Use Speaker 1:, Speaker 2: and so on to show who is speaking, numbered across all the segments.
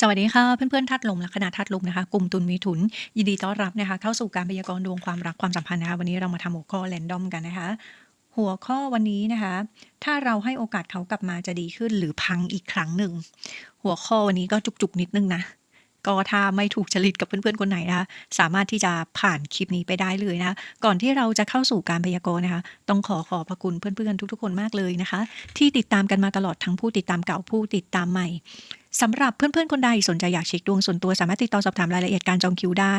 Speaker 1: สวัสดีค่ะเพื่อนๆธาตุลมและคณะธาตุลมนะคะกลุ่มตุลมิถุน ยินดีต้อนรับนะคะ เข้าสู่การพยากรณ์ดวงความรักความสัมพันธ์นะคะวันนี้เรามาทำหัวข้อแรนดอมกันนะคะ หัวข้อวันนี้นะคะ ถ้าเราให้โอกาสเขากลับมาจะดีขึ้นหรือพังอีกครั้งหนึ่ง หัวข้อวันนี้ก็จุกๆนิดนึงนะก็ถ้าไม่ถูกจริตกับเพื่อนๆคนไหนนะคะสามารถที่จะผ่านคลิปนี้ไปได้เลยนะคะก่อนที่เราจะเข้าสู่การพยากรณ์นะคะ ต้องขอขอบพระคุณเพื่อนๆทุกๆคนมากเลยนะคะ ที่ติดตามกันมาตลอดทั้งผู้ติดตามเก่าผู้ติดตามใหม่ สำหรับเพื่อนๆ คนใดสนใจอยากเช็คดวงส่วนตัว สามารถติดต่อสอบถามรายละเอียดการจองคิวได้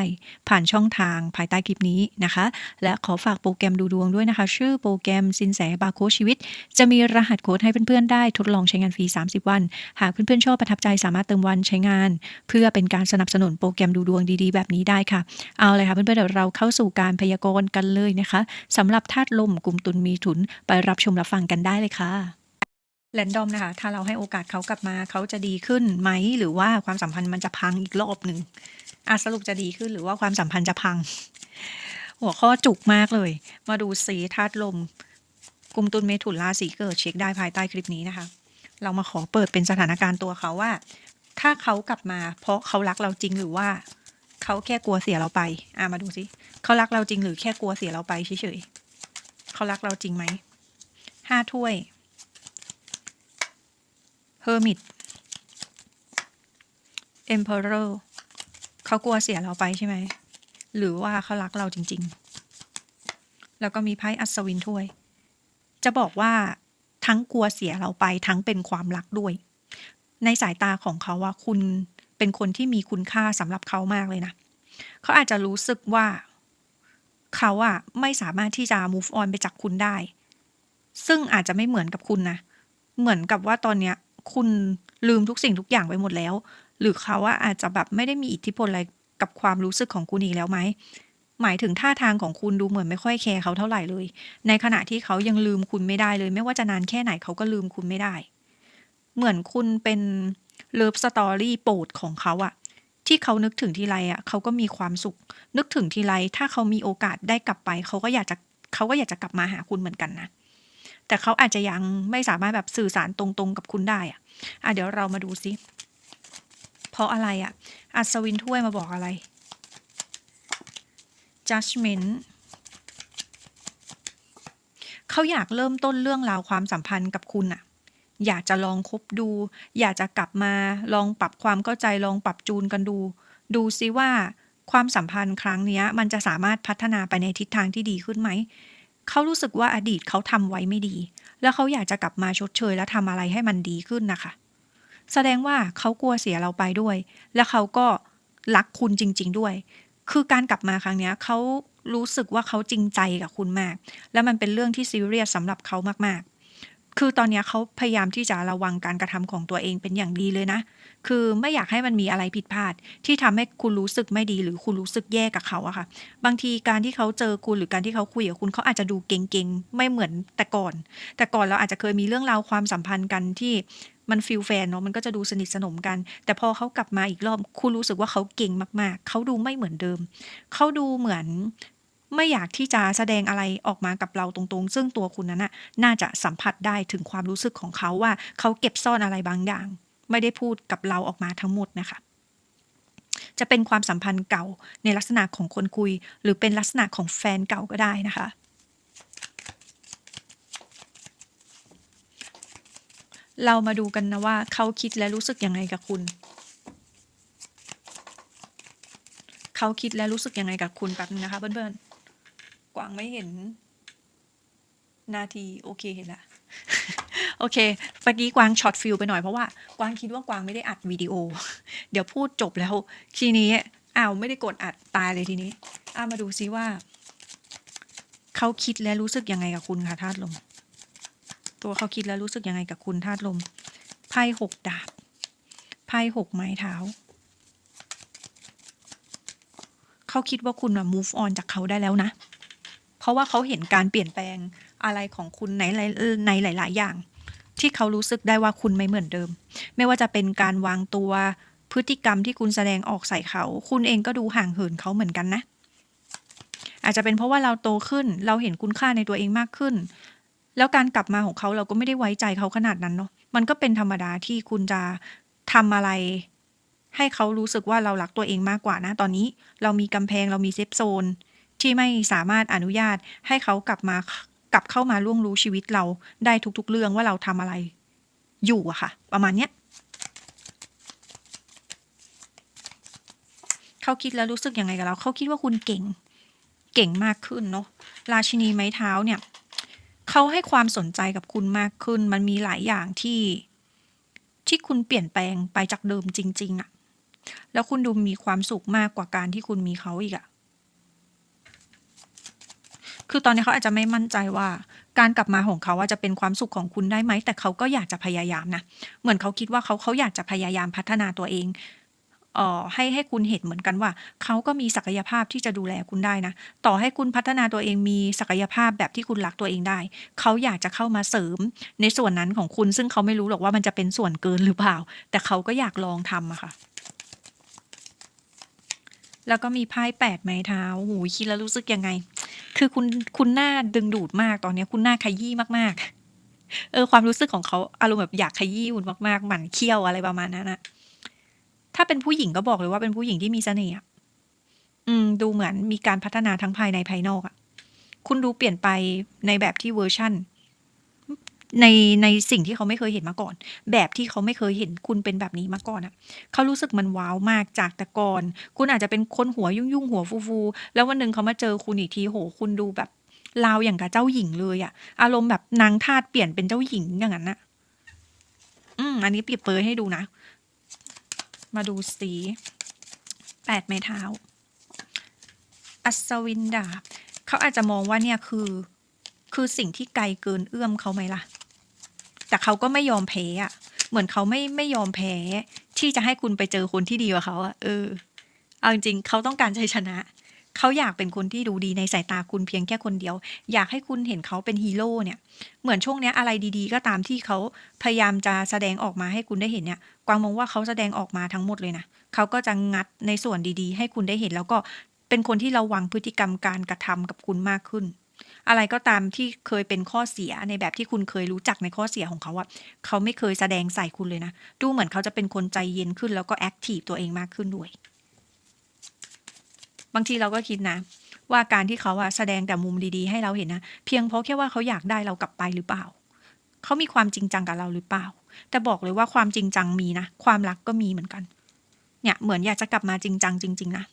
Speaker 1: ผ่านช่องทางภายใต้คลิปนี้นะคะ และขอฝากโปรแกรมดูดวงด้วยนะคะ ชื่อโปรแกรมสินแสบาโคชีวิต จะมีรหัสโค้ดให้เพื่อนๆ ได้ทดลองใช้งานฟรี 30 วัน หากเพื่อนๆ ชอบประทับใจสามารถเติมวันใช้งาน เพื่อเป็นการสนับสนุนโปรแกรมดูดวงดีๆ แบบนี้ได้ค่ะ เอาเลยค่ะเพื่อนๆเดี๋ยวเราเข้าสู่การพยากรณ์กันเลยนะคะสำหรับธาตุลมกลุ่มตุลมีถุนไปรับชมรับฟังกันได้เลยค่ะ แรนดอมนะคะ ถ้าเราให้โอกาสเขากลับมาเขาจะดีขึ้นไหม หรือว่าความสัมพันธ์มันจะพังอีกรอบหนึ่งอะสรุปจะดีขึ้นหรือว่าความสัมพันธ์จะพัง หัวข้อจุกมากเลย มาดูสีธาตุลมกลุ่มตุลเมถุนราศีเกิดเช็คได้ภายใต้คลิปนี้นะคะ เรามาขอเปิดเป็นสถานการณ์ตัวเขาว่า ถ้าเขากลับมาเพราะเขารักเราจริงหรือว่าเขาแค่กลัวเสียเราไป อะมาดูสิเขารักเราจริงหรือแค่กลัวเสียเราไปเฉยๆเขารักเราจริงไหมห้าถ้วย Hermit Emperor เขากลัวเสียเราไปใช่ไหม หรือว่าเขารักเราจริง ๆ แล้วก็มีไพ่อัศวินถ้วย จะบอกว่าทั้งกลัวเสียเราไปทั้งเป็นความรักด้วย ในสายตาของเขาว่าคุณเป็นคนที่มีคุณค่าสำหรับเขามากเลยนะ เขาอาจจะรู้สึกว่า เขาอะไม่สามารถที่จะ move on ไปจากคุณได้ ซึ่งอาจจะไม่เหมือนกับคุณนะ เหมือนกับว่าตอนเนี้ย คุณลืมทุกสิ่งทุกอย่างไปหมดแล้ว หรือเขาว่าอาจจะแบบไม่ได้มีอิทธิพลอะไรกับความรู้สึกของคุณอีกแล้วไหมหมายถึงท่าทางของคุณดูเหมือนไม่ค่อยแคร์เขาเท่าไหร่เลย ในขณะที่เขายังลืมคุณไม่ได้เลย ไม่ว่าจะนานแค่ไหนเขาก็ลืมคุณไม่ได้ เหมือนคุณเป็นเลิฟสตอรี่โปรดของเขาอะที่เขานึกถึงทีไรอะเขาก็มีความสุข นึกถึงทีไรถ้าเขามีโอกาสได้กลับไป เขาก็อยากจะเขาก็อยากจะกลับมาหาคุณเหมือนกันนะ แต่เขาอาจจะยังไม่สามารถแบบสื่อสารตรงๆกับคุณได้อะอะเดี๋ยวเรามาดูซิเพราะอะไรอะอัศวินถ้วยมาบอกอะไร judgment เขาอยากเริ่มต้นเรื่องราวความสัมพันธ์กับคุณอะอยากจะลองคบดู อยากจะกลับมาลองปรับความเข้าใจลองปรับจูนกันดู ดูซิว่าความสัมพันธ์ครั้งนี้มันจะสามารถพัฒนาไปในทิศทางที่ดีขึ้นไหม เขารู้สึกว่าอดีตเขาทำไว้ไม่ดี แล้วเขาอยากจะกลับมาชดเชย และทำอะไรให้มันดีขึ้นนะคะ แสดงว่าเขากลัวเสียเราไปด้วย และเขาก็รักคุณจริง ๆด้วย คือการกลับมาครั้งนี้เขารู้สึกว่าเขาจริงใจกับคุณมาก และมันเป็นเรื่องที่ซีเรียสสำหรับเขามากๆ คือตอนนี้เขาพยายามที่จะระวังการกระทำของตัวเองเป็นอย่างดีเลยนะ คือไม่อยากให้มันมีอะไรผิดพลาด ที่ทำให้คุณรู้สึกไม่ดีหรือคุณรู้สึกแย่กับเขาอะค่ะ บางทีการที่เขาเจอคุณหรือการที่เขาคุยกับคุณเขาอาจจะดูเก่งๆ ไม่เหมือนแต่ก่อน แต่ก่อนเราอาจจะเคยมีเรื่องราวความสัมพันธ์กันที่มันฟิลแฟนเนาะมันก็จะดูสนิทสนมกัน แต่พอเขากลับมาอีกรอบ คุณรู้สึกว่าเขาเก่งมากๆ เขาดูไม่เหมือนเดิม เขาดูเหมือน ไม่อยากที่จะแสดงอะไรออกมากับเราตรงๆ ซึ่งตัวคุณนั้นน่ะน่าจะสัมผัสได้ถึงความรู้สึกของเขาว่าเขาเก็บซ่อนอะไรบางอย่าง ไม่ได้พูดกับเราออกมาทั้งหมดนะคะจะเป็นความสัมพันธ์เก่าในลักษณะของคนคุย หรือเป็นลักษณะของแฟนเก่าก็ได้นะคะ เรามาดูกันนะว่าเขาคิดและรู้สึกยังไงกับคุณ เขาคิดและรู้สึกยังไงกับคุณแป๊บนึงนะคะเพื่อนๆ กวางไม่เห็น นาที โอเคเห็นละโอเคเมื่อกี้กวางช็อตฟิลไปหน่อยเพราะว่ากวางคิดว่ากวางไม่ได้อัดวิดีโอ เดี๋ยวพูดจบแล้ว ทีนี้อ้าวไม่ได้กดอัดตายเลยทีนี้อ้ามาดูซิว่า เขาคิดและรู้สึกยังไงกับคุณค่ะธาตุลม ตัวเขาคิดและรู้สึกยังไงกับคุณธาตุลมไพ่หกดาบไพ่หกไม้เท้าเขาคิดว่าคุณอะ move on จากเขาได้แล้วนะ ราะว่าเขาเห็นการเปลี่ยนแปลงอะไรของคุณในหลายในหลาย ๆ อย่าง ที่เขารู้สึกได้ว่าคุณไม่เหมือนเดิม ไม่ว่าจะเป็นการวางตัวพฤติกรรมที่คุณแสดงออกใส่เขา คุณเองก็ดูห่างเหินเขาเหมือนกันนะ อาจจะเป็นเพราะว่าเราโตขึ้น เราเห็นคุณค่าในตัวเองมากขึ้น แล้วการกลับมาของเขาเราก็ไม่ได้ไว้ใจเขาขนาดนั้นเนาะ มันก็เป็นธรรมดาที่คุณจะทำอะไร ให้เขารู้สึกว่าเรารักตัวเองมากกว่านะ ตอนนี้ เรามีกำแพงเรามีเซฟโซน ที่ไม่สามารถอนุญาตให้เขากลับมากลับเข้ามาล่วงรู้ชีวิตเราได้ทุกๆ เรื่องว่าเราทำอะไรอยู่อะค่ะ ประมาณเนี้ยเขาคิดแล้วรู้สึกยังไงกับเราเขาคิดว่าคุณเก่ง เก่งมากขึ้นเนาะราชินีไม้เท้าเนี่ยเขาให้ความสนใจกับคุณมากขึ้น มันมีหลายอย่างที่ที่คุณเปลี่ยนแปลงไปจากเดิมจริง ๆอะแล้วคุณดูมีความสุขมากกว่าการที่คุณมีเขาอีกอะ คือตอนนี้เขาอาจจะไม่มั่นใจว่าการกลับมาของเขาว่าจะเป็นความสุขของคุณได้ไหม แต่เขาก็อยากจะพยายามนะ เหมือนเขาคิดว่าเขาเขาอยากจะพยายามพัฒนาตัวเองเอ่อให้ให้คุณเห็นเหมือนกันว่า เขาก็มีศักยภาพที่จะดูแลคุณได้นะ ต่อให้คุณพัฒนาตัวเองมีศักยภาพแบบที่คุณรักตัวเองได้ เขาอยากจะเข้ามาเสริมในส่วนนั้นของคุณ ซึ่งเขาไม่รู้หรอกว่ามันจะเป็นส่วนเกินหรือเปล่า แต่เขาก็อยากลองทำอะค่ะ แล้วก็มีไพ่แปดไม้เท้าโหูคิดแล้วรู้สึกยังไง คือคุณคุณหน้าดึงดูดมากตอนนี้คุณหน้าขยี้มากๆ เออ ความรู้สึกของเขาอารมณ์แบบอยากขยี้คุณมากๆหมั่นเคี้ยวอะไรประมาณนั้นนะถ้าเป็นผู้หญิงก็บอกเลยว่าเป็นผู้หญิงที่มีเสน่ห์อืม ดูเหมือนมีการพัฒนาทั้งภายในภายนอกอะคุณดูเปลี่ยนไปในแบบที่เวอร์ชั่น ในในสิ่งที่เขาไม่เคยเห็นมาก่อน แบบที่เขาไม่เคยเห็นคุณเป็นแบบนี้มาก่อนอะเขารู้สึกมันว้าวมากจากแต่ก่อน คุณอาจจะเป็นคนหัวยุ่งยุ่งหัวฟูฟูแล้ววันหนึ่งเขามาเจอคุณอีกทีโห คุณดูแบบลาวอย่างกับเจ้าหญิงเลยอะอารมณ์แบบนางทาสเปลี่ยนเป็นเจ้าหญิงอย่างนั้นนะอืมอันนี้เปรียบเปยให้ดูนะ มาดูสีแปดไม้เท้า อัศวินดาบเขาอาจจะมองว่าเนี่ยคือ คือสิ่งที่ไกลเกินเอื้อมเขาไหมล่ะ แต่เขาก็ไม่ยอมแพ้อะเหมือนเขาไม่ไม่ยอมแพ้ ที่จะให้คุณไปเจอคนที่ดีกว่าเขาอะเออ เอาจริงๆเขาต้องการชัยชนะ เขาอยากเป็นคนที่ดูดีในสายตาคุณเพียงแค่คนเดียว อยากให้คุณเห็นเขาเป็นฮีโร่เนี่ย เหมือนช่วงเนี้ยอะไรดีๆ ก็ตามที่เขาพยายามจะแสดงออกมาให้คุณได้เห็นเนี่ย กวางมองว่าเขาแสดงออกมาทั้งหมดเลยนะ เขาก็จะงัดในส่วนดีๆ ให้คุณได้เห็น แล้วก็เป็นคนที่ระวังพฤติกรรมการกระทำกับคุณมากขึ้น อะไรก็ตามที่เคยเป็นข้อเสียในแบบที่คุณเคยรู้จักในข้อเสียของเขาอะเขาไม่เคยแสดงใส่คุณเลยนะ ดูเหมือนเขาจะเป็นคนใจเย็นขึ้นแล้วก็แอคทีฟตัวเองมากขึ้นด้วย บางทีเราก็คิดนะ ว่าการที่เขาอะแสดงแต่มุมดีๆ ให้เราเห็นนะ เพียงเพราะแค่ว่าเขาอยากได้เรากลับไปหรือเปล่า เขามีความจริงจังกับเราหรือเปล่า แต่บอกเลยว่าความจริงจังมีนะ ความรักก็มีเหมือนกัน เนี่ยเหมือนอยากจะกลับมาจริงจังจริง ๆ นะ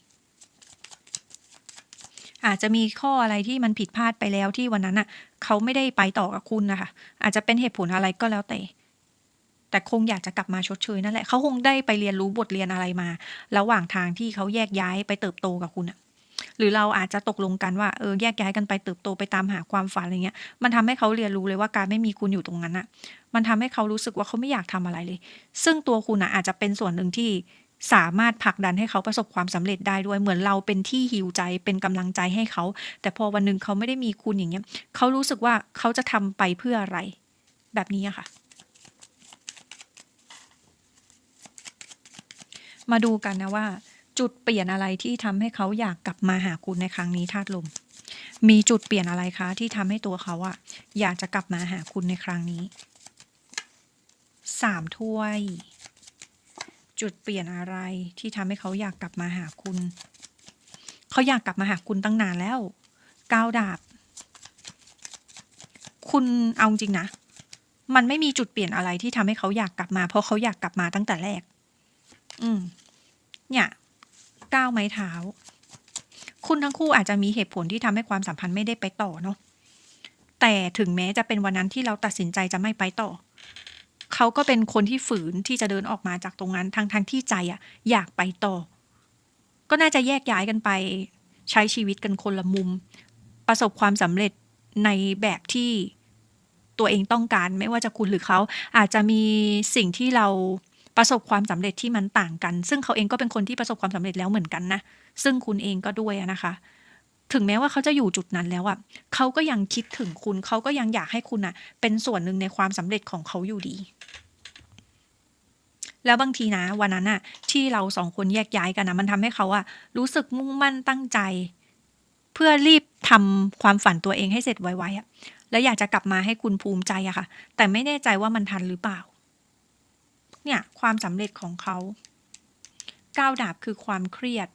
Speaker 1: อาจจะมีข้ออะไรที่มันผิดพลาดไปแล้วที่วันนั้นอะเขาไม่ได้ไปต่อกับคุณนะคะอาจจะเป็นเหตุผลอะไรก็แล้วแต่แต่คงอยากจะกลับมาชดเชยนั่นแหละเขาคงได้ไปเรียนรู้บทเรียนอะไรมา ระหว่างทางที่เขาแยกย้ายไปเติบโตกับคุณอะหรือเราอาจจะตกลงกันว่าเออแยกย้ายกันไปเติบโตไปตามหาความฝันอะไรเงี้ย มันทำให้เขาเรียนรู้เลยว่าการไม่มีคุณอยู่ตรงนั้นอะมันทำให้เขารู้สึกว่าเขาไม่อยากทำอะไรเลย ซึ่งตัวคุณอะอาจจะเป็นส่วนหนึ่งที่ สามารถผลักดันให้เขาประสบความสำเร็จได้ด้วย เหมือนเราเป็นที่ฮิวใจเป็นกำลังใจให้เขา แต่พอวันหนึ่งเขาไม่ได้มีคุณอย่างเงี้ยเขารู้สึกว่าเขาจะทำไปเพื่ออะไร แบบนี้ค่ะ มาดูกันนะว่า จุดเปลี่ยนอะไรที่ทำให้เขาอยากกลับมาหาคุณในครั้งนี้ธาตุลม มีจุดเปลี่ยนอะไรคะที่ทำให้ตัวเขาอะอยากจะกลับมาหาคุณในครั้งนี้สามถ้วย จุดเปลี่ยนอะไรที่ทำให้เขาอยากกลับมาหาคุณ เขาอยากกลับมาหาคุณตั้งนานแล้วก้าวดาบ คุณเอาจริงนะ มันไม่มีจุดเปลี่ยนอะไรที่ทำให้เขาอยากกลับมา เพราะเขาอยากกลับมาตั้งแต่แรก อืม เนี่ยก้าวไม้เท้า คุณทั้งคู่อาจจะมีเหตุผลที่ทำให้ความสัมพันธ์ไม่ได้ไปต่อเนาะแต่ถึงแม้จะเป็นวันนั้นที่เราตัดสินใจจะไม่ไปต่อ เขาก็เป็นคนที่ฝืนที่จะเดินออกมาจากตรงนั้นทั้งทั้งที่ใจอะอยากไปต่อ ก็น่าจะแยกย้ายกันไป ใช้ชีวิตกันคนละมุม ประสบความสำเร็จในแบบที่ตัวเองต้องการไม่ว่าจะคุณหรือเขาอาจจะมีสิ่งที่เราประสบความสำเร็จที่มันต่างกัน ซึ่งเขาเองก็เป็นคนที่ประสบความสำเร็จแล้วเหมือนกันนะ ซึ่งคุณเองก็ด้วยนะคะ ถึงแม้ว่าเขาจะอยู่จุดนั้นแล้วอะเขาก็ยังคิดถึงคุณ เขาก็ยังอยากให้คุณอะ เป็นส่วนหนึ่งในความสำเร็จของเขาอยู่ดี แล้วบางทีนะ วันนั้นอะ ที่เราสองคนแยกย้ายกันนะมันทำให้เขาอะรู้สึกมุ่งมั่นตั้งใจ เพื่อรีบทำความฝันตัวเองให้เสร็จไวๆอะแล้วอยากจะกลับมาให้คุณภูมิใจอะค่ะ แต่ไม่แน่ใจว่ามันทันหรือเปล่า เนี่ย ความสำเร็จของเขาก้าวดาบคือความเครียด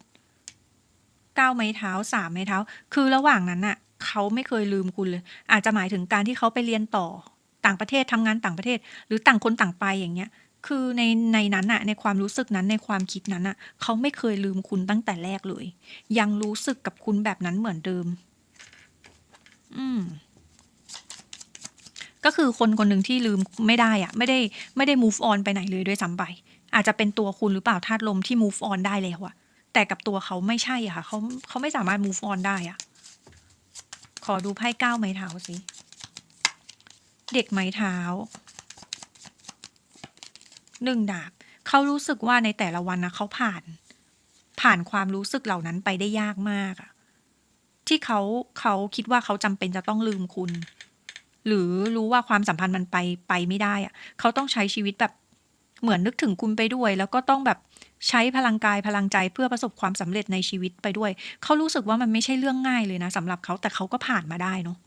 Speaker 1: ก้าไม้เท้าสามไม้เท้า คือระหว่างนั้นน่ะเขาไม่เคยลืมคุณเลย อาจจะหมายถึงการที่เขาไปเรียนต่อต่างประเทศทำงานต่างประเทศ หรือต่างคนต่างไปอย่างเงี้ย คือในในนั้นน่ะในความรู้สึกนั้นในความคิดนั้นน่ะเขาไม่เคยลืมคุณตั้งแต่แรกเลย ยังรู้สึกกับคุณแบบนั้นเหมือนเดิม อืมก็คือคนคนหนึ่งที่ลืมไม่ได้อะไม่ได้ไม่ได้ move on ไปไหนเลยด้วยซ้ำไปอาจจะเป็นตัวคุณหรือเปล่าธาตุลมที่ move on ได้แล้วอะ แต่กับตัวเขาไม่ใช่อะค่ะเขาเขาไม่สามารถ move on ได้อะขอดูไพ่เก้าไม้เท้าสิ เด็กไม้เท้าหนึ่งดาบเขารู้สึกว่าในแต่ละวันนะเขาผ่าน ผ่านความรู้สึกเหล่านั้นไปได้ยากมากอะที่เขาเขาคิดว่าเขาจำเป็นจะต้องลืมคุณ หรือรู้ว่าความสัมพันธ์มันไปไปไม่ได้อะเขาต้องใช้ชีวิตแบบเหมือนนึกถึงคุณไปด้วย แล้วก็ต้องแบบ ใช้พลังกายพลังใจเพื่อประสบความสำเร็จในชีวิตไปด้วย เขารู้สึกว่ามันไม่ใช่เรื่องง่ายเลยนะสำหรับเขาแต่เขาก็ผ่านมาได้เนาะ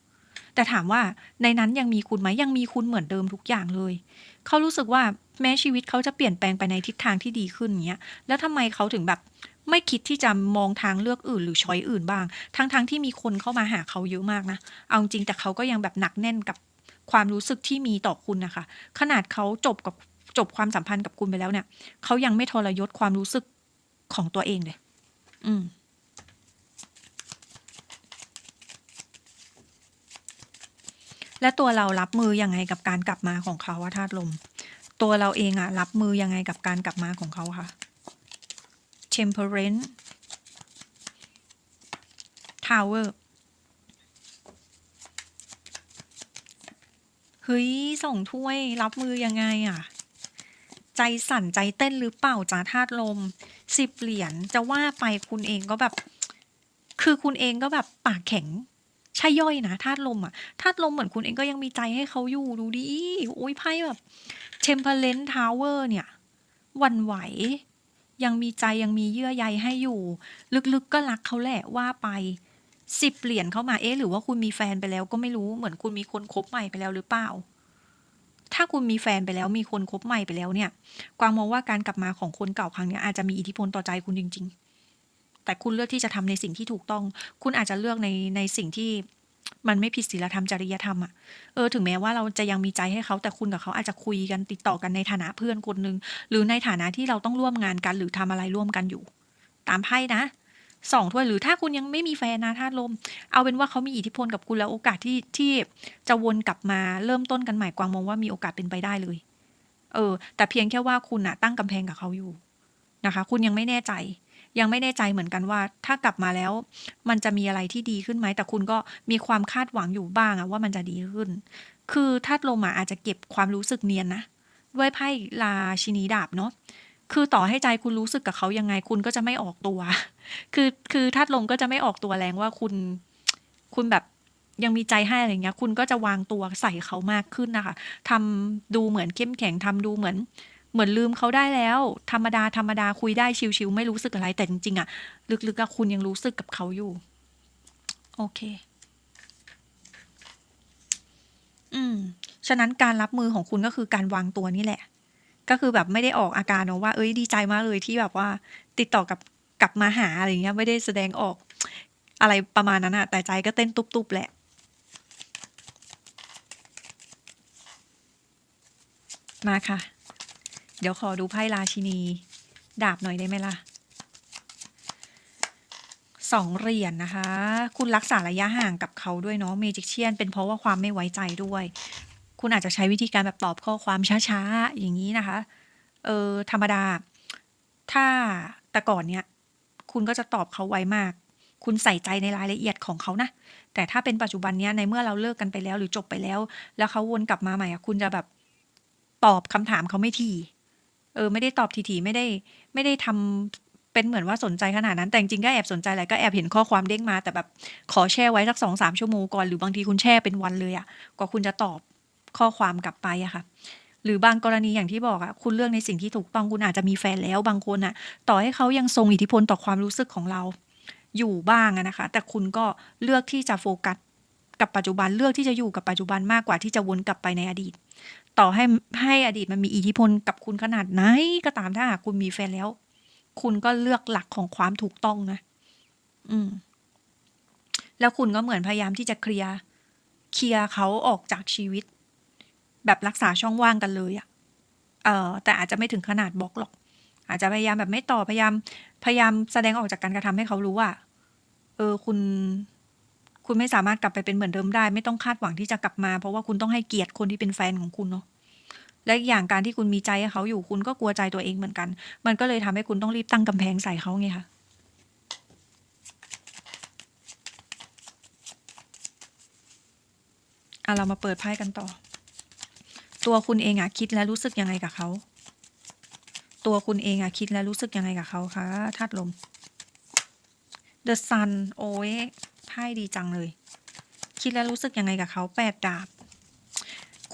Speaker 1: แต่ถามว่าในนั้นยังมีคุณไหมยังมีคุณเหมือนเดิมทุกอย่างเลย เขารู้สึกว่าแม้ชีวิตเขาจะเปลี่ยนแปลงไปในทิศทางที่ดีขึ้นเงี้ยแล้วทำไมเขาถึงแบบไม่คิดที่จะมองทางเลือกอื่นหรือช้อยอื่นบ้าง ทั้งๆทที่มีคนเข้ามาหาเขาเยอะมากนะ เอาจริงแต่เขาก็ยังแบบหนักแน่นกับความรู้สึกที่มีต่อคุณนะคะ ขนาดเขาจบกับ จบความสัมพันธ์กับคุณไปแล้วเนี่ยเขายังไม่ทรยศความรู้สึกของตัวเองเลย อืมและตัวเรารับมือยังไงกับการกลับมาของเขาว่าธาตุลม ตัวเราเองอะรับมือยังไงกับการกลับมาของเขาคะ temperance tower เฮ้ยส่งถ้วยรับมือยังไงอะ ใจสั่นใจเต้นหรือเปล่าจ้าธาตุลมสิบเหรียญจะว่าไปคุณเองก็แบบ คือคุณเองก็แบบปากแข็งใช่ย่อยนะธาตุลมอะธาตุลมเหมือนคุณเองก็ยังมีใจให้เขาอยู่ดูดิโอ้ยไพ่แบบ temperance tower เนี่ยวันไหว ยังมีใจยังมีเยื่อใยให้อยู่ ลึกๆก็รักเขาแหละว่าไปสิบเหรียญเข้ามาเอ๊ะหรือว่าคุณมีแฟนไปแล้วก็ไม่รู้เหมือนคุณมีคนคบใหม่ไปแล้วหรือเปล่า ถ้าคุณมีแฟนไปแล้วมีคนคบใหม่ไปแล้วเนี่ย กวางมองว่าการกลับมาของคนเก่าครั้งนี้อาจจะมีอิทธิพลต่อใจคุณจริง ๆ แต่คุณเลือกที่จะทำในสิ่งที่ถูกต้อง คุณอาจจะเลือกในในสิ่งที่มันไม่ผิดศีลธรรมจริยธรรมอะเออถึงแม้ว่าเราจะยังมีใจให้เขา แต่คุณกับเขาอาจจะคุยกันติดต่อกันในฐานะเพื่อนคนหนึ่งหรือในฐานะที่เราต้องร่วมงานกันหรือทำอะไรร่วมกันอยู่ ตามไพ่นะ สองถ้วยหรือถ้าคุณยังไม่มีแฟนนะธาตุลม เอาเป็นว่าเขามีอิทธิพลกับคุณแล้วโอกาสที่ที่จะวนกลับมาเริ่มต้นกันใหม่กวางมองว่ามีโอกาสเป็นไปได้เลย เออ แต่เพียงแค่ว่าคุณอะตั้งกำแพงกับเขาอยู่นะคะ คุณยังไม่แน่ใจ ยังไม่แน่ใจเหมือนกันว่า ถ้ากลับมาแล้ว มันจะมีอะไรที่ดีขึ้นไหมแต่คุณก็มีความคาดหวังอยู่บ้างอะว่ามันจะดีขึ้น คือธาตุลมอะอาจจะเก็บความรู้สึกเนียนนะด้วยไพ่ราชินีดาบเนาะ คือต่อให้ใจคุณรู้สึกกับเขายังไง คุณก็จะไม่ออกตัว คือคือธาตุลมก็จะไม่ออกตัวแรงว่าคุณคุณแบบยังมีใจให้อะไรเงี้ย คุณก็จะวางตัวใส่เขามากขึ้นนะคะทำดูเหมือนเข้มแข็งทำดูเหมือน เหมือนลืมเขาได้แล้ว ธรรมดาธรรมดาคุยได้ชิวๆไม่รู้สึกอะไรแต่จริงๆอะลึกๆอะคุณยังรู้สึกกับเขาอยู่ โอเค อืม ฉะนั้นการรับมือของคุณก็คือการวางตัวนี่แหละ ก็คือแบบไม่ได้ออกอาการเนาะว่า เอ้ยดีใจมากเลยที่แบบว่า ติดต่อกับกลับมาหาอะไรเงี้ย ไม่ได้แสดงออกอะไรประมาณนั้นอะแต่ใจก็เต้นตุบๆแหละมาค่ะ เดี๋ยวขอดูไพ่ราชินี ดาบหน่อยได้ไหมล่ะสองเหรียญนะคะ คุณรักษาระยะห่างกับเขาด้วยเนาะเมจิกเชียนเป็นเพราะว่าความไม่ไว้ใจด้วย คุณอาจจะใช้วิธีการแบบตอบข้อความช้าๆ อย่างนี้นะคะ เออธรรมดา ถ้าแต่ก่อนเนี้ยคุณก็จะตอบเขาไวมาก คุณใส่ใจในรายละเอียดของเขานะ แต่ถ้าเป็นปัจจุบันเนี้ยในเมื่อเราเลิกกันไปแล้วหรือจบไปแล้ว แล้วเขาวนกลับมาใหม่อะคุณจะแบบตอบคำถามเขาไม่ทีเออ ไม่ได้ตอบทีๆไม่ได้ไม่ได้ทำเป็นเหมือนว่าสนใจขนาดนั้น แต่จริงก็แอบสนใจแหละก็แอบเห็นข้อความเด้งมา แต่แบบขอแช่ไว้สักสองสามชั่วโมงก่อน หรือบางทีคุณแช่เป็นวันเลยอะกว่าคุณจะตอบ ข้อความกลับไปอะค่ะหรือบางกรณีอย่างที่บอกอะคุณเลือกในสิ่งที่ถูกต้องคุณอาจจะมีแฟนแล้วบางคนอะต่อให้เขายังทรงอิทธิพลต่อความรู้สึกของเรา อยู่บ้างอะนะคะ แต่คุณก็เลือกที่จะโฟกัสกับปัจจุบันเลือกที่จะอยู่กับปัจจุบันมากกว่าที่จะวนกลับไปในอดีต ต่อให้ให้อดีตมันมีอิทธิพลกับคุณขนาดไหนก็ตามถ้าหากคุณมีแฟนแล้ว คุณก็เลือกหลักของความถูกต้องนะอืม แล้วคุณก็เหมือนพยายามที่จะเคลียร์เคลียร์เขาออกจากชีวิต แบบรักษาช่องว่างกันเลยอะเออแต่อาจจะไม่ถึงขนาดบล็อกหรอก อาจจะพยายามแบบไม่ต่อพยายาม พยายามแสดงออกจากการกระทำให้เขารู้ว่า เออคุณ คุณไม่สามารถกลับไปเป็นเหมือนเดิมได้ ไม่ต้องคาดหวังที่จะกลับมา เพราะว่าคุณต้องให้เกียรติคนที่เป็นแฟนของคุณเนาะและอย่างการที่คุณมีใจให้เขาอยู่คุณก็กลัวใจตัวเองเหมือนกัน มันก็เลยทำให้คุณต้องรีบตั้งกำแพงใส่เขาไงคะอะเรามาเปิดไพ่กันต่อ ตัวคุณเองอะคิดและรู้สึกยังไงกับเขาตัวคุณเองอะคิดและรู้สึกยังไงกับเขาคะธาตุลม The Sun โอ้ยไพ่ดีจังเลย คิดและรู้สึกยังไงกับเขาแปดดาบ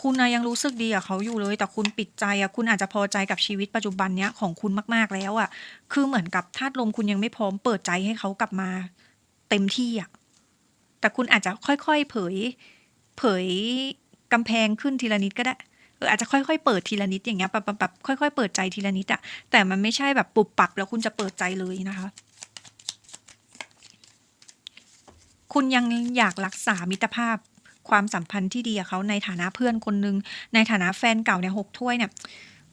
Speaker 1: คุณนะยังรู้สึกดีกับเขาอยู่เลย แต่คุณปิดใจอะคุณอาจจะพอใจกับชีวิตปัจจุบันเนี้ยของคุณมากๆแล้วอะคือเหมือนกับธาตุลมคุณยังไม่พร้อมเปิดใจให้เขากลับมา เต็มที่อะแต่คุณอาจจะค่อยๆ เผย เผยกำแพงขึ้นทีละนิดก็ได้ เอออาจจะค่อยๆเปิดทีละนิดอย่างเงี้ยแบบแบบแบบค่อยๆเปิดใจทีละนิดอะแต่มันไม่ใช่แบบปุบปับแล้วคุณจะเปิดใจเลยนะคะ คุณยังอยากรักษามิตรภาพความสัมพันธ์ที่ดีกับเขาในฐานะเพื่อนคนหนึ่งในฐานะแฟนเก่าเนี่ยหกถ้วยเนี่ย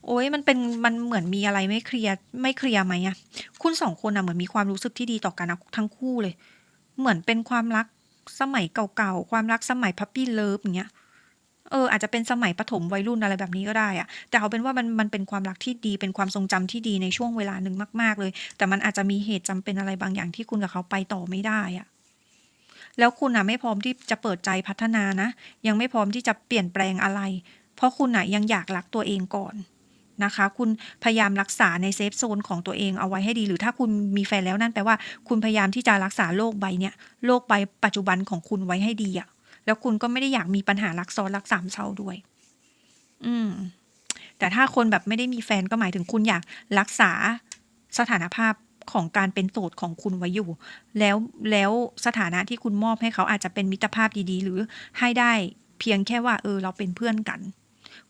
Speaker 1: โอ้ยมันเป็นมันเหมือนมีอะไรไม่เคลียร์ไม่เคลียร์ไหมอะคุณสองคนอะเหมือนมีความรู้สึกที่ดีต่อกันนะทั้งคู่เลย เหมือนเป็นความรักสมัยเก่าๆ ความรักสมัยพั p ปี้เลิฟอย่างเงี้ย เอออาจจะเป็นสมัยประถมวัยรุ่นอะไรแบบนี้ก็ได้อะแต่เอาเป็นว่ามันมันเป็นความรักที่ดี เป็นความทรงจำที่ดีในช่วงเวลาหนึ่งมาก ๆ เลย แต่มันอาจจะมีเหตุจำเป็นอะไรบางอย่างที่คุณกับเขาไปต่อไม่ได้อะแล้วคุณอะไม่พร้อมที่จะเปิดใจพัฒนานะ ยังไม่พร้อมที่จะเปลี่ยนแปลงอะไร เพราะคุณอะยังอยากรักตัวเองก่อนนะคะ คุณพยายามรักษาในเซฟโซนของตัวเองเอาไว้ให้ดี หรือถ้าคุณมีแฟนแล้วนั่นแปลว่า คุณพยายามที่จะรักษาโลกใบเนี้ยโลกใบปัจจุบันของคุณไว้ให้ดีอะ แล้วคุณก็ไม่ได้อยากมีปัญหารักซ้อนรักสามเศร้าด้วย อืม แต่ถ้าคนแบบไม่ได้มีแฟนก็หมายถึงคุณอยากรักษาสถานภาพของการเป็นโสดของคุณไว้อยู่ แล้วแล้วสถานะที่คุณมอบให้เขาอาจจะเป็นมิตรภาพดีๆ หรือให้ได้เพียงแค่ว่า เออ เราเป็นเพื่อนกัน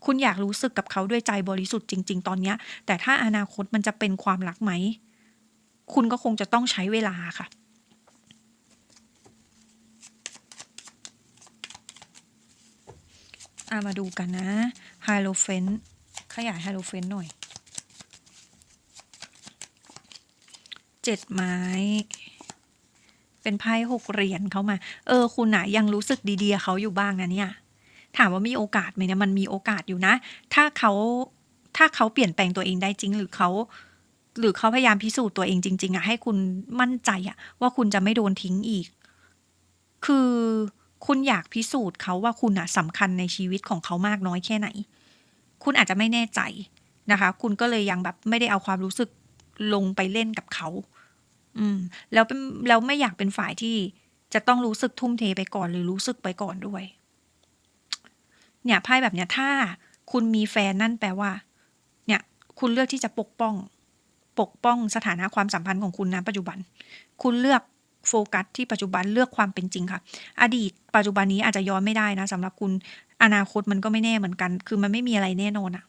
Speaker 1: คุณอยากรู้สึกกับเขาด้วยใจบริสุทธิ์จริง ๆ ตอนเนี้ย แต่ถ้าอนาคตมันจะเป็นความรักไหม คุณก็คงจะต้องใช้เวลาค่ะ อามาดูกันนะไฮโลเฟนขยายไฮโลเฟนหน่อยเจ็ดไม้ เป็นไพ่หกเหรียญเข้ามา เออ คุณอะยังรู้สึกดีๆเขาอยู่บ้างนะเนี่ย ถามว่ามีโอกาสไหมเนี่ยมันมีโอกาสอยู่นะ ถ้าเขาถ้าเขาเปลี่ยนแปลงตัวเองได้จริง หรือเขาหรือเขาพยายามพิสูจน์ตัวเองจริง ๆอะให้คุณมั่นใจอะว่าคุณจะไม่โดนทิ้งอีก คือ คุณอยากพิสูจน์เขาว่าคุณอะสำคัญในชีวิตของเขามากน้อยแค่ไหน คุณอาจจะไม่แน่ใจนะคะ คุณก็เลยยังแบบไม่ได้เอาความรู้สึกลงไปเล่นกับเขา อืม แล้วเป็นแล้วไม่อยากเป็นฝ่ายที่จะต้องรู้สึกทุ่มเทไปก่อนหรือรู้สึกไปก่อนด้วย เนี่ยไพ่แบบเนี้ยถ้าคุณมีแฟนนั่นแปลว่า เนี่ย คุณเลือกที่จะปกป้อง ปกป้องสถานะความสัมพันธ์ของคุณนะปัจจุบัน คุณเลือก โฟกัสที่ปัจจุบันเลือกความเป็นจริงค่ะ อดีตปัจจุบันนี้อาจจะย้อนไม่ได้นะสำหรับคุณอนาคตมันก็ไม่แน่เหมือนกัน คือมันไม่มีอะไรแน่นอนอะ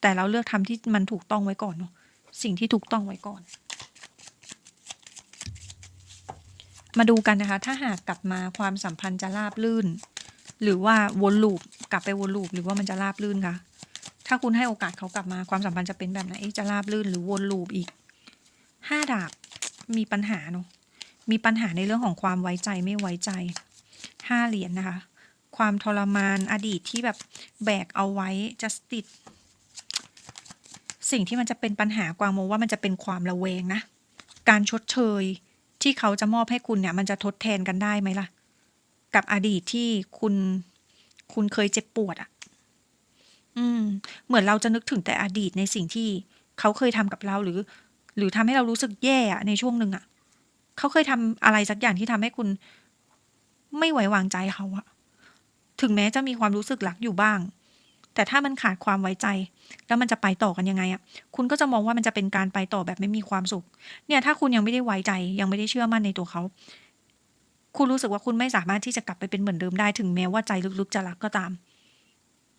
Speaker 1: แต่เราเลือกทำที่มันถูกต้องไว้ก่อนเนาะสิ่งที่ถูกต้องไว้ก่อน มาดูกันนะคะ ถ้าหากกลับมาความสัมพันธ์จะราบลื่น หรือว่าวนลูปกลับไปวนลูปหรือว่ามันจะราบลื่นคะถ้าคุณให้โอกาสเขากลับมาความสัมพันธ์จะเป็นแบบไหนจะราบลื่นหรือวนลูปอีกห้าดาบ มีปัญหาเนาะมีปัญหาในเรื่องของความไว้ใจไม่ไว้ใจห้าเหรียญนนะคะ ความทรมานอดีตที่แบบแบกเอาไว้จะติด สิ่งที่มันจะเป็นปัญหากวางมองว่ามันจะเป็นความระแวงนะ การชดเชยที่เขาจะมอบให้คุณเนี่ย มันจะทดแทนกันได้ไหมล่ะ กับอดีตที่คุณคุณเคยเจ็บปวดอะ่ะ อืม เหมือนเราจะนึกถึงแต่อดีตในสิ่งที่เขาเคยทำกับเราหรือ หรือทำให้เรารู้สึกแย่อะในช่วงหนึ่งอะเขาเคยทำอะไรสักอย่างที่ทำให้คุณ ไม่ไว้วางใจเขาอะถึงแม้จะมีความรู้สึกรักอยู่บ้าง แต่ถ้ามันขาดความไว้ใจ แล้วมันจะไปต่อกันยังไงอะคุณก็จะมองว่ามันจะเป็นการไปต่อแบบไม่มีความสุข เนี่ย ถ้าคุณยังไม่ได้ไว้ใจ ยังไม่ได้เชื่อมั่นในตัวเขา คุณรู้สึกว่าคุณไม่สามารถที่จะกลับไปเป็นเหมือนเดิมได้ ถึงแม้ว่าใจลึกๆจะรักก็ตาม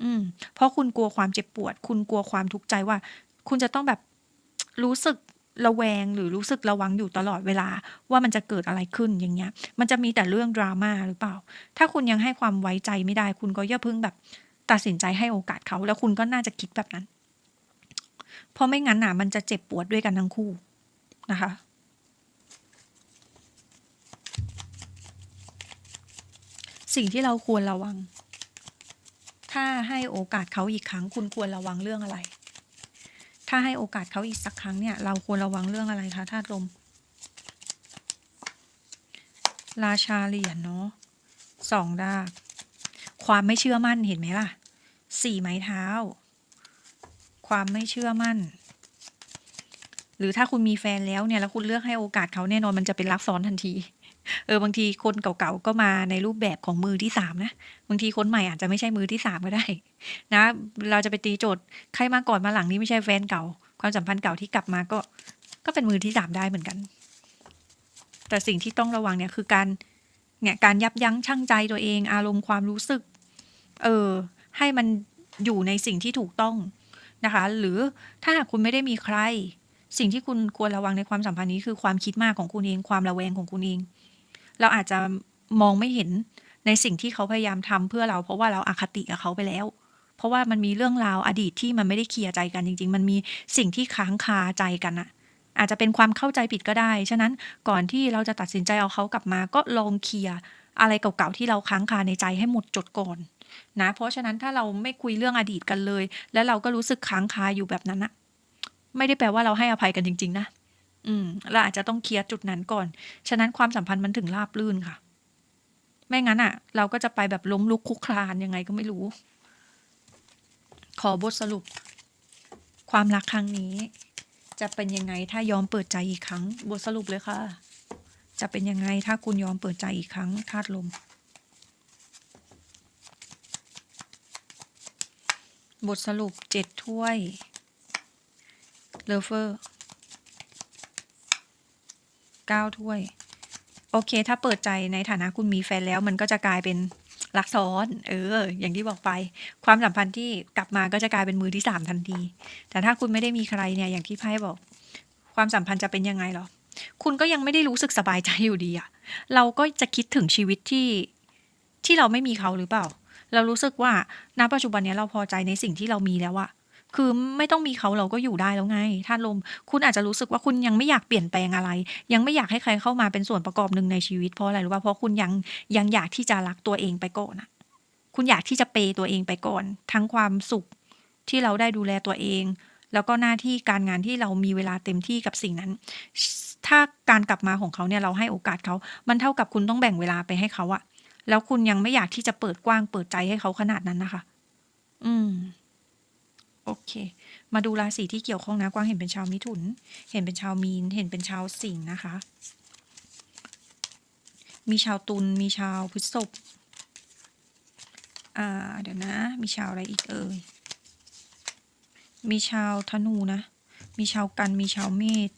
Speaker 1: อืม เพราะคุณกลัวความเจ็บปวด คุณกลัวความทุกข์ใจว่า คุณจะต้องแบบรู้สึก ระแวงหรือรู้สึกระวังอยู่ตลอดเวลาว่ามันจะเกิดอะไรขึ้นอย่างเงี้ย มันจะมีแต่เรื่องดราม่าหรือเปล่า ถ้าคุณยังให้ความไว้ใจไม่ได้ คุณก็อย่าเพิ่งแบบตัดสินใจให้โอกาสเขา แล้วคุณก็น่าจะคิดแบบนั้น เพราะไม่งั้นน่ะมันจะเจ็บปวดด้วยกันทั้งคู่นะคะสิ่งที่เราควรระวัง ถ้าให้โอกาสเขาอีกครั้ง คุณควรระวังเรื่องอะไร ถ้าให้โอกาสเขาอีกสักครั้งเนี่ย เราควรระวังเรื่องอะไรคะธาตุลม ราชาเหรียญเนาะสองดาบความไม่เชื่อมั่นเห็นไหมล่ะ สี่ไม้เท้า ความไม่เชื่อมั่น หรือถ้าคุณมีแฟนแล้วเนี่ยแล้วคุณเลือกให้โอกาสเขาแน่นอนมันจะเป็นรักซ้อนทันที เออบางทีคนเก่าๆก็มาในรูปแบบของมือที่สามนะบางทีคนใหม่อาจจะไม่ใช่มือที่สามก็ได้ นะ เราจะไปตีโจทย์ใครมาก่อนมาหลังนี่ไม่ใช่แฟนเก่า ความสัมพันธ์เก่าที่กลับมาก็ ก็เป็นมือที่สามได้เหมือนกัน แต่สิ่งที่ต้องระวังเนี่ยคือการเนี่ยการยับยั้งชั่งใจตัวเอง อารมณ์ความรู้สึก เออ ให้มันอยู่ในสิ่งที่ถูกต้องนะคะ หรือถ้าหากคุณไม่ได้มีใคร สิ่งที่คุณควรระวังในความสัมพันธ์นี้คือความคิดมากของคุณเอง ความระแวงของคุณเอง เราอาจจะมองไม่เห็นในสิ่งที่เขาพยายามทำเพื่อเรา เพราะว่าเราอาคติกับเขาไปแล้ว เพราะว่ามันมีเรื่องราวอดีตที่มันไม่ได้เคลียร์ใจกันจริง ๆ มันมีสิ่งที่ค้างคาใจกันอะอาจจะเป็นความเข้าใจผิดก็ได้ ฉะนั้นก่อนที่เราจะตัดสินใจเอาเขากลับมา ก็ลองเคลียร์อะไรเก่าๆที่เราค้างคาในใจให้หมดจดก่อนนะ เพราะฉะนั้นถ้าเราไม่คุยเรื่องอดีตกันเลย แล้วเราก็รู้สึกค้างคาอยู่แบบนั้นอะ ไม่ได้แปลว่าเราให้อภัยกันจริง ๆ นะอืมเราอาจจะต้องเคลียร์จุดนั้นก่อน ฉะนั้นความสัมพันธ์มันถึงราบรื่นค่ะ ไม่งั้นอะเราก็จะไปแบบล้มลุกคลุกคลานยังไงก็ไม่รู้ ขอบทสรุป ความรักครั้งนี้ จะเป็นยังไงถ้ายอมเปิดใจอีกครั้ง บทสรุปเลยค่ะ จะเป็นยังไงถ้าคุณยอมเปิดใจอีกครั้งธาตุลม บทสรุปเจ็ดถ้วย เลเฟอร์เก้าถ้วย โอเค ถ้าเปิดใจในฐานะคุณมีแฟนแล้ว มันก็จะกลายเป็นรักซ้อน เออ อย่างที่บอกไป ความสัมพันธ์ที่กลับมาก็จะกลายเป็นมือที่สามทันที แต่ถ้าคุณไม่ได้มีใครเนี่ย อย่างที่ไพ่บอก ความสัมพันธ์จะเป็นยังไงหรอ คุณก็ยังไม่ได้รู้สึกสบายใจอยู่ดีอะเราก็จะคิดถึงชีวิตที่ที่เราไม่มีเขาหรือเปล่า เรารู้สึกว่าณปัจจุบันเนี้ยเราพอใจในสิ่งที่เรามีแล้วอะ คือไม่ต้องมีเขาเราก็อยู่ได้แล้วไงท่านลม คุณอาจจะรู้สึกว่าคุณยังไม่อยากเปลี่ยนแปลงอะไร ยังไม่อยากให้ใครเข้ามาเป็นส่วนประกอบหนึ่งในชีวิตเพราะอะไรรู้ป่ะเพราะคุณยังยังอยากที่จะรักตัวเองไปก่อนอะคุณอยากที่จะเปย์ตัวเองไปก่อน ทั้งความสุขที่เราได้ดูแลตัวเอง แล้วก็หน้าที่การงานที่เรามีเวลาเต็มที่กับสิ่งนั้น ถ้าการกลับมาของเขาเนี่ยเราให้โอกาสเขา มันเท่ากับคุณต้องแบ่งเวลาไปให้เขาอะแล้วคุณยังไม่อยากที่จะเปิดกว้างเปิดใจให้เขาขนาดนั้นนะคะ อืม โอเค มาดูราศีที่เกี่ยวข้องนะ กวางเห็นเป็นชาวมิถุน เห็นเป็นชาวมีน เห็นเป็นชาวสิงห์นะคะ มีชาวตุล มีชาวพฤษภ อ่า เดี๋ยวนะ มีชาวอะไรอีกเอ่ย มีชาวธนูนะ มีชาวกัน มีชาวเมษ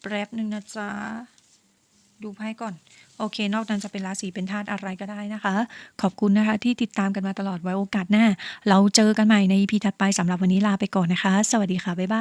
Speaker 1: แป๊บหนึ่งนะจ๊ะ ดูไพ่ก่อน โอเค นอกนั้นจะเป็นราศีเป็นธาตุอะไรก็ได้นะคะ ขอบคุณนะคะที่ติดตามกันมาตลอดไว้โอกาสหน้า เราเจอกันใหม่ใน EP ถัดไปสำหรับวันนี้ลาไปก่อนนะคะ สวัสดีค่ะ บ๊ายบาย